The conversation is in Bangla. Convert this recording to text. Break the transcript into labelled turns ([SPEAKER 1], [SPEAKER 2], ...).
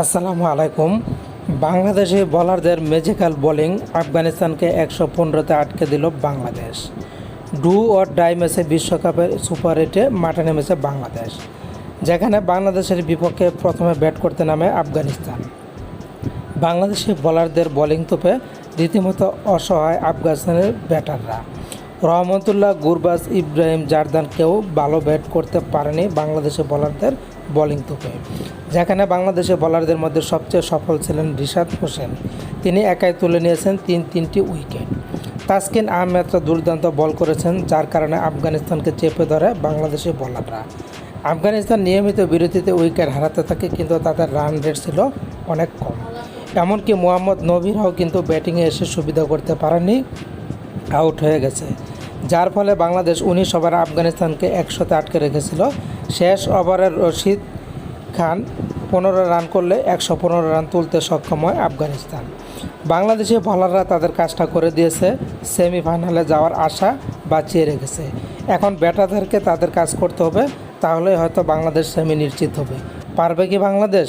[SPEAKER 1] আসসালামু আলাইকুম। বাংলাদেশি বোলারদের ম্যাজিক্যাল বোলিং আফগানিস্তানকে একশো পনেরোতে আটকে দিল বাংলাদেশ। ডু অর ডাই ম্যাচে বিশ্বকাপের সুপার এইটে মাঠে নেমেছে বাংলাদেশ, যেখানে বাংলাদেশের বিপক্ষে প্রথমে ব্যাট করতে নামে আফগানিস্তান। বাংলাদেশি বোলারদের বোলিং তোপে রীতিমতো অসহায় আফগানিস্তানের ব্যাটাররা। রহমতুল্লাহ গুরবাজ ইব্রাহিম জারদান কেউ ভালো ব্যাট করতে পারেনি বাংলাদেশি বোলারদের বোলিং তোপে। যেখানে বাংলাদেশের বোলারদের মধ্যে সবচেয়ে সফল ছিলেন রিশাদ হোসেন। তিনি একাই তুলে নিয়েছেন তিন তিনটি উইকেট। তাসকিন আহমেদরা দুর্দান্ত বল করেছেন, যার কারণে আফগানিস্তানকে চেপে ধরে বাংলাদেশি বোলাররা। আফগানিস্তান নিয়মিত বিরতিতে উইকেট হারাতে থাকে, কিন্তু তাদের রান রেট ছিল অনেক কম। এমনকি মোহাম্মদ নবীরাও কিন্তু ব্যাটিংয়ে এসে সুবিধা করতে পারেনি আউট হয়ে গেছে। যার ফলে বাংলাদেশ উনিশ ওভারে আফগানিস্তানকে একশোতে আটকে রেখেছিল। শেষ ওভারে রশিদ খান পনেরো রান করলে একশো পনেরো রান তুলতে সক্ষম হয় আফগানিস্তান। বাংলাদেশি বলাররা তাদের কাজটা করে দিয়েছে সেমিফাইনালে যাওয়ার আশা বাঁচিয়ে রেখেছে। এখন ব্যাটারদেরকে তাদের কাজ করতে হবে তাহলে হয়তো বাংলাদেশ সেমি নিশ্চিত হবে। পারবে কি বাংলাদেশ?